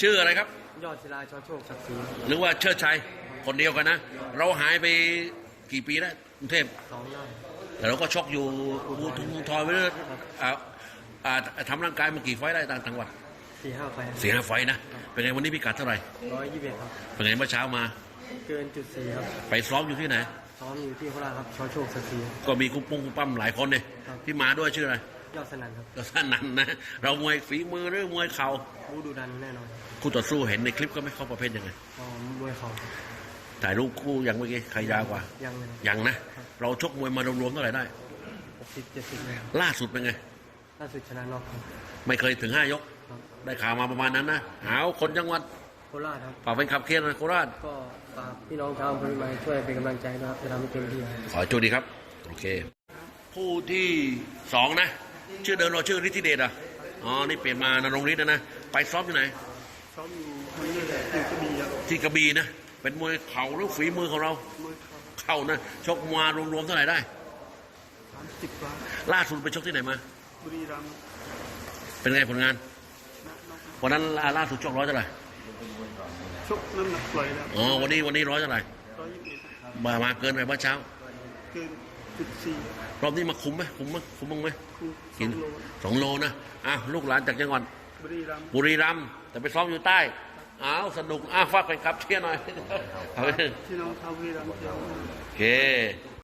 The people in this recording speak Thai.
ชื่ออะไรครับ ยอดศิลาชอโชคศักดิ์ศรีหรือว่าเชิดชัยคนเดียวกันนะ เราหายไปกี่ปีแล้วกรุงเทพสองยอดแต่เราก็ชกอยู่บูทุงทอยไปเรื่อยอ่าอ่าทำร่างกายมากี่ไฟต์ได้ต่างจังหวัดสี่ห้าไฟสี่ห้าไฟต์นะเป็นไงวันนี้พิกัดเท่าไหร่ร้อยยี่สิบเอ็ดครับเป็นไงเมื่อเช้ามา เกินจุดสี่ครับ ไปซ้อมอยู่ที่ไหนซ้อมอยู่ที่โคราชครับชอโชคศักดิ์ศรีก็มีคุ้มปุ้งคุ้มปั้มหลายคนเนี่ยครับที่มาด้วยชื่ออะไรยอดสนั่นครับก็ท่านนั้นนะเรามวยฝีมือหรือมวยเข่า บูดูดันแน่นอนคู่ต่อสู้เห็นในคลิปก็ไม่เข้าประเภทยังไงก็มวยเข่าครับถ่ายรูปคู่ยังเมื่อกี้ใครยาวกว่า ยังเลยยังนะ เราชกมวยมารวมๆเท่าไหร่ได้หกสิบเจ็ดสิบเลยครับล่าสุดเป็นไง ล่าสุดชนะน็อกครับไม่เคยถึงห้ายกครับได้ข่าวมาประมาณนั้นนะหาวคนจังหวัดโคราชครับฝากเป็นขับเคียนนะโคราช ก็ฝากพี่น้องชาวอำเภอพิมายช่วยเป็นกำลังใจนะครับจะทำให้เต็มที่ครับขอให้โชคดีครับ โอเค ผู้ที่สองนะ ชื่อเดิมเราชื่อฤทธิเดชอะ อ๋อ นี่เปลี่ยนมานรงฤทธิ์แล้วนะ ไปซ้อมที่ไหน ซ้อมอยู่ที่นี่แหละอยู่กระบี่ครับที่กระบี่นะ เป็นมวยเข่าหรือฝีมือของเรามวยเข่าเข่านะ ชกมารวมๆเท่าไหร่ได้สามสิบกว่าล่าสุดไปชกที่ไหนมา บุรีรัมย์ เป็นไงผลงาน วันนั้นล่าสุดชกร้อยเท่าไหร่ชกน้ำหนักปล่อยแล้วอ๋อ วันนี้วันนี้ร้อยเท่าไหร่ร้อยยี่สิบเอ็ดมามาเกินไปเมื่อเช้า เกินจุดสี่รอบนี้มาคุมไหมคุมไหมคุมบ้างไหมคูกินสองโลนะ อะ ลูกหลานจากจังหวัด บุรีรัมย์บุรีรัมย์แต่ไปซ้อมอยู่ใต้อ้าวสนุกอ้าวฝากไปครับเชียร์หน่อยเอาไปพี่น้องชาวบุรีรัมย์เที่ยวโอเค